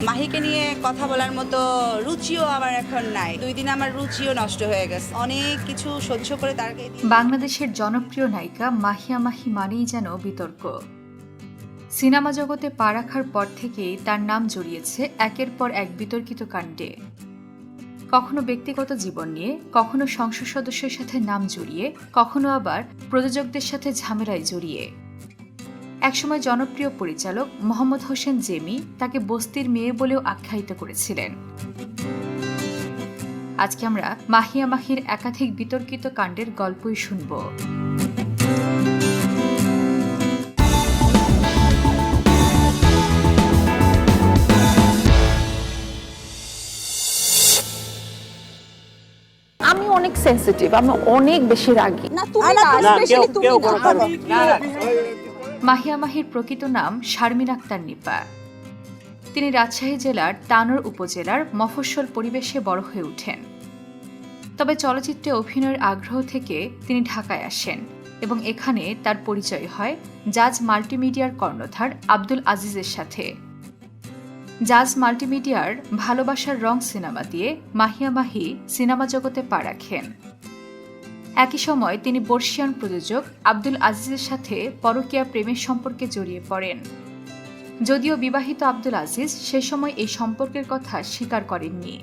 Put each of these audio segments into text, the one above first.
মাহিকে নিয়ে কথা বলার মতো রুচিও আমার এখন নাই। দুই দিন আমার রুচিও নষ্ট হয়ে গেছে। অনেক কিছু সহ্য করে তারকে বাংলাদেশের জনপ্রিয় নায়িকা মাহিয়া মাহি মানেই যেন বিতর্ক। সিনেমা জগতে পা রাখার পর থেকেই তার নাম জড়িয়েছে একের পর এক বিতর্কিত কাণ্ডে। কখনো ব্যক্তিগত জীবন নিয়ে, কখনো সংসদ সদস্যের সাথে নাম জড়িয়ে, কখনো আবার প্রযোজকদের সাথে ঝামেলায় জড়িয়ে। একসময় জনপ্রিয় পরিচালক মোহাম্মদ হোসেন জেমি তাকে বস্তির মেয়ে বলেও আখ্যায়িত করেছিলেন। আজকে আমরা মাহিয়া মাহির একাধিক বিতর্কিত কাণ্ডের গল্পই শুনব। আমি অনেক সেনসিটিভ আমি অনেক বেশি রাগী। না তুমি না especially তুমি না। মাহিয়া মাহির প্রকৃত নাম শারমিন আক্তার নিপা। তিনি রাজশাহী জেলার তানোর উপজেলার মফস্বল পরিবেশে বড় হয়ে ওঠেন। তবে চলচ্চিত্রে অভিনয়ের আগ্রহ থেকে তিনি ঢাকায় আসেন এবং এখানে তার পরিচয় হয় জাজ মাল্টিমিডিয়ার কর্ণধার আব্দুল আজিজের সাথে। জাজ মাল্টিমিডিয়ার ভালোবাসার রং সিনেমা দিয়ে মাহিয়া মাহি সিনেমা জগতে পা রাখেন। একই সময় তিনি বর্ষিয়ান প্রযোজক আব্দুল আজিজের সাথে পরকীয়া প্রেমের সম্পর্কে জড়িয়ে পড়েন। যদিও বিবাহিত আব্দুল আজিজ সে সময় এই সম্পর্কের কথা স্বীকার করেননি।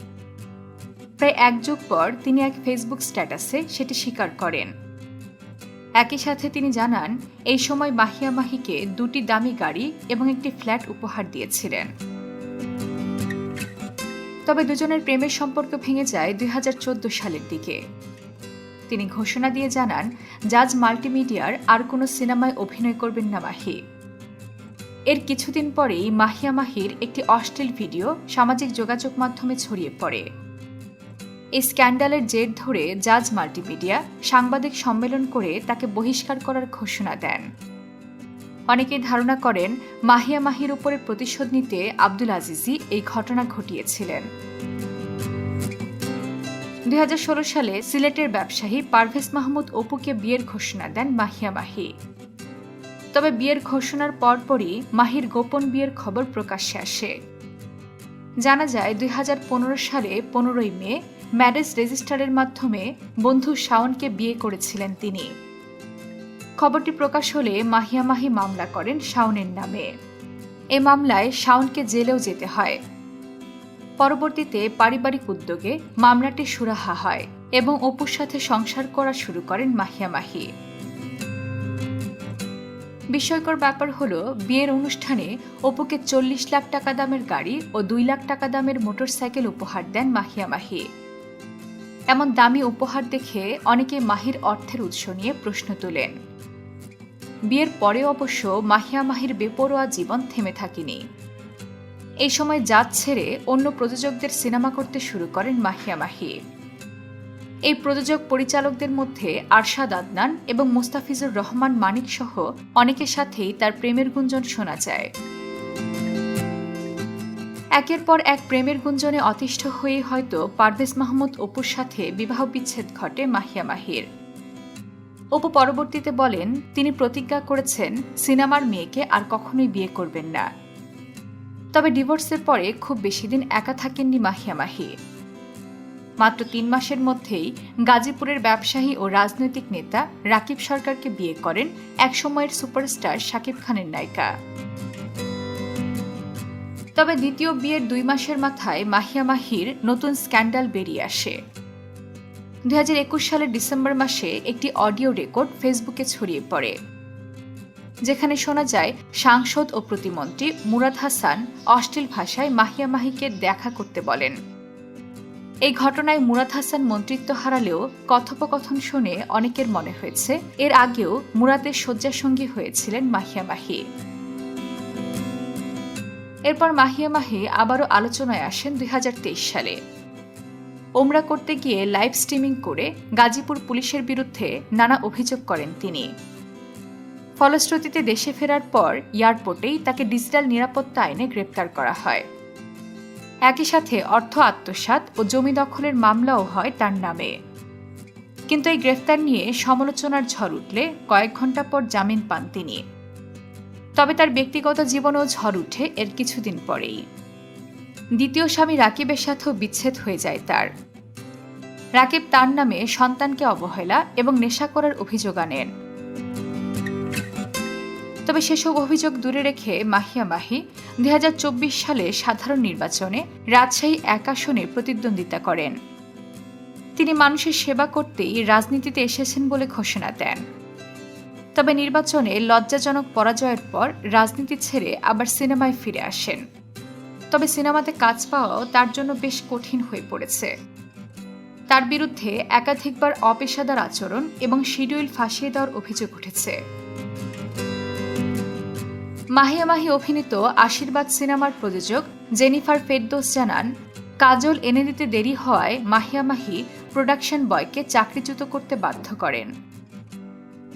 প্রায় এক যুগ পর তিনি এক ফেসবুক স্ট্যাটাসে সেটি স্বীকার করেন। একই সাথে তিনি জানান, এই সময় মাহিয়া মাহিকে দুটি দামি গাড়ি এবং একটি ফ্ল্যাট উপহার দিয়েছিলেন। তবে দুজনের প্রেমের সম্পর্ক ভেঙে যায় দুই হাজার চোদ্দ সালের দিকে। তিনি ঘোষণা দিয়ে জানান, জাজ মাল্টিমিডিয়ার আর কোনো সিনেমায় অভিনয় করবেন না মাহি। এর কিছুদিন পরেই মাহিয়া মাহির একটি অশ্লীল ভিডিও সামাজিক যোগাযোগ মাধ্যমে ছড়িয়ে পড়ে। এই স্ক্যান্ডালের জের ধরে জাজ মাল্টিমিডিয়া সাংবাদিক সম্মেলন করে তাকে বহিষ্কার করার ঘোষণা দেন। অনেকেই ধারণা করেন, মাহিয়া মাহির উপরে প্রতিশোধ নিতে আব্দুল আজিজই এই ঘটনা ঘটিয়েছিলেন। দুই হাজার ষোলো সালে সিলেটের ব্যবসায়ী পারভেজ মাহমুদ অপুকে বিয়ের ঘোষণা দেন মাহিয়া মাহি। তবে বিয়ের ঘোষণার পরপরই মাহির গোপন বিয়ের খবর প্রকাশ্যে আসে। জানা যায়, দুই হাজার পনেরো সালে পনেরোই মে ম্যারেজ রেজিস্টারের মাধ্যমে বন্ধু শাওনকে বিয়ে করেছিলেন তিনি। খবরটি প্রকাশ হলে মাহিয়া মাহি মামলা করেন শাওনের নামে। এ মামলায় শাওনকে জেলেও যেতে হয়। পরবর্তীতে পারিবারিক উদ্যোগে মামলাটি সুরাহা হয় এবং অপুর সাথে সংসার করা শুরু করেন মাহিয়া মাহি। বিস্ময়কর ব্যাপার হলো, বিয়ের অনুষ্ঠানে অপুকে চল্লিশ লাখ টাকা দামের গাড়ি ও দুই লাখ টাকা দামের মোটরসাইকেল উপহার দেন মাহিয়া মাহি। এমন দামি উপহার দেখে অনেকে মাহির অর্থের উৎস নিয়ে প্রশ্ন তোলেন। বিয়ের পরে অবশ্য মাহিয়া মাহির বেপরোয়া জীবন থেমে থাকেনি। এই সময় জাত ছেড়ে অন্য প্রযোজকদের সিনেমা করতে শুরু করেন মাহিয়া মাহি। এই প্রযোজক পরিচালকদের মধ্যে আরশাদ আদনান এবং মুস্তাফিজুর রহমান মানিক সহ অনেকের সাথেই তার প্রেমের গুঞ্জন শোনা যায়। একের পর এক প্রেমের গুঞ্জনে অতিষ্ঠ হয়ে হয়তো পারভেজ মাহমুদ অপুর সাথে বিবাহ বিচ্ছেদ ঘটে মাহিয়া মাহির। অপু পরবর্তীতে বলেন, তিনি প্রতিজ্ঞা করেছেন, সিনেমার মেয়েকে আর কখনোই বিয়ে করবেন না। তবে ডিভোর্সের পরে খুব বেশি দিন একা থাকেননি মাহিয়া মাহি। মাত্র তিন মাসের মধ্যেই গাজীপুরের ব্যবসায়ী ও রাজনৈতিক নেতা রাকিব সরকারকে বিয়ে করেন একসময়ের সুপারস্টার শাকিব খানের নায়িকা। তবে দ্বিতীয় বিয়ের দুই মাসের মাথায় মাহিয়া মাহির নতুন স্ক্যান্ডাল বেরিয়ে আসে। দু হাজার একুশ সালের ডিসেম্বর মাসে একটি অডিও রেকর্ড ফেসবুকে ছড়িয়ে পড়ে। যেখানে শোনা যায়, সাংসদ ও প্রতিমন্ত্রী মুরাদ হাসান অশ্লীল ভাষায় মাহিয়া মাহিকে দেখা করতে বলেন। এই ঘটনায় মুরাদ হাসান মন্ত্রিত্ব হারালেও কথোপকথন শুনে অনেকের মনে হয়েছে, এর আগেও মুরাদের শয্যাসঙ্গী হয়েছিলেন মাহিয়া মাহি। এরপর মাহিয়া মাহি আবারও আলোচনায় আসেন দুই হাজার তেইশ সালে। ওমরা করতে গিয়ে লাইভ স্ট্রিমিং করে গাজীপুর পুলিশের বিরুদ্ধে নানা অভিযোগ করেন তিনি। ফলশ্রুতিতে দেশে ফেরার পর এয়ারপোর্টেই তাকে ডিজিটাল নিরাপত্তা আইনে গ্রেপ্তার করা হয়। একই সাথে অর্থ আত্মসাৎ ও জমি দখলের মামলাও হয় তার নামে। কিন্তু এই গ্রেফতার নিয়ে সমালোচনার ঝড় উঠলে কয়েক ঘণ্টা পর জামিন পান তিনি। তবে তার ব্যক্তিগত জীবনেও ঝড় উঠে এর কিছুদিন পরেই। দ্বিতীয় স্বামী রাকিবের সাথেও বিচ্ছেদ হয়ে যায় তার। রাকিব তার নামে সন্তানকে অবহেলা এবং নেশা করার অভিযোগ আনেন। তবে সেসব অভিযোগ দূরে রেখে মাহিয়া মাহি দুই হাজার চব্বিশ সালে সাধারণ নির্বাচনে রাজশাহী এক আসনে প্রতিদ্বন্দ্বিতা করেন। তিনি মানুষের সেবা করতেই রাজনীতিতে এসেছেন বলে ঘোষণা দেন। তবে নির্বাচনে লজ্জাজনক পরাজয়ের পর রাজনীতি ছেড়ে আবার সিনেমায় ফিরে আসেন। তবে সিনেমাতে কাজ পাওয়াও তার জন্য বেশ কঠিন হয়ে পড়েছে। তার বিরুদ্ধে একাধিকবার অপেশাদার আচরণ এবং শিডিউল ফাঁসিয়ে দেওয়ার অভিযোগ উঠেছে। মাহিয়া মাহি অভিনীত আশীর্বাদ সিনেমার প্রযোজক জেনিফার ফেরদোস জানান, কাজল এনে দিতে দেরি হওয়ায় মাহিয়া মাহি প্রোডাকশন বয়কে চাকরিচ্যুত করতে বাধ্য করেন।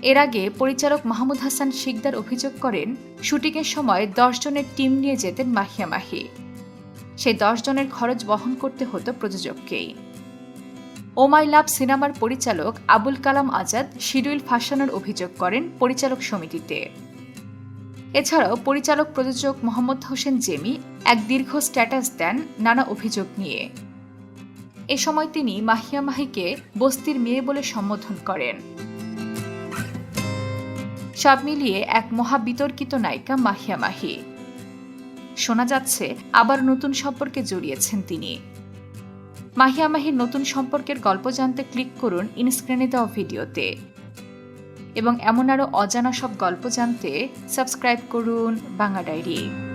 এর আগে পরিচালক মাহমুদ হাসান শিকদার অভিযোগ করেন, শুটিংয়ের সময় জনের টিম নিয়ে যেতেন মাহিয়া মাহি। সেই জনের খরচ বহন করতে হতো প্রযোজককেই। ও মাই লাভ সিনেমার পরিচালক আবুল কালাম আজাদ শিডিউল ফাঁসানোর অভিযোগ করেন পরিচালক সমিতিতে। এছাড়াও পরিচালক প্রযোজক মোহাম্মদ হোসেন জেমি এক দীর্ঘ স্ট্যাটাস দেন নানা অভিযোগ নিয়ে। এ সময় তিনি মাহিয়া মাহিকে বস্তির মেয়ে বলে সম্বোধন করেন। সব মিলিয়ে এক মহা বিতর্কিত নায়িকা মাহিয়া মাহি। শোনা যাচ্ছে, আবার নতুন সম্পর্কে জড়িয়েছেন তিনি। মাহিয়া মাহির নতুন সম্পর্কের গল্প জানতে ক্লিক করুন ইনস্ক্রিনে দেওয়া ভিডিওতে। এবং এমন আরও অজানা সব গল্প জানতে সাবস্ক্রাইব করুন বাংলা ডায়েরি।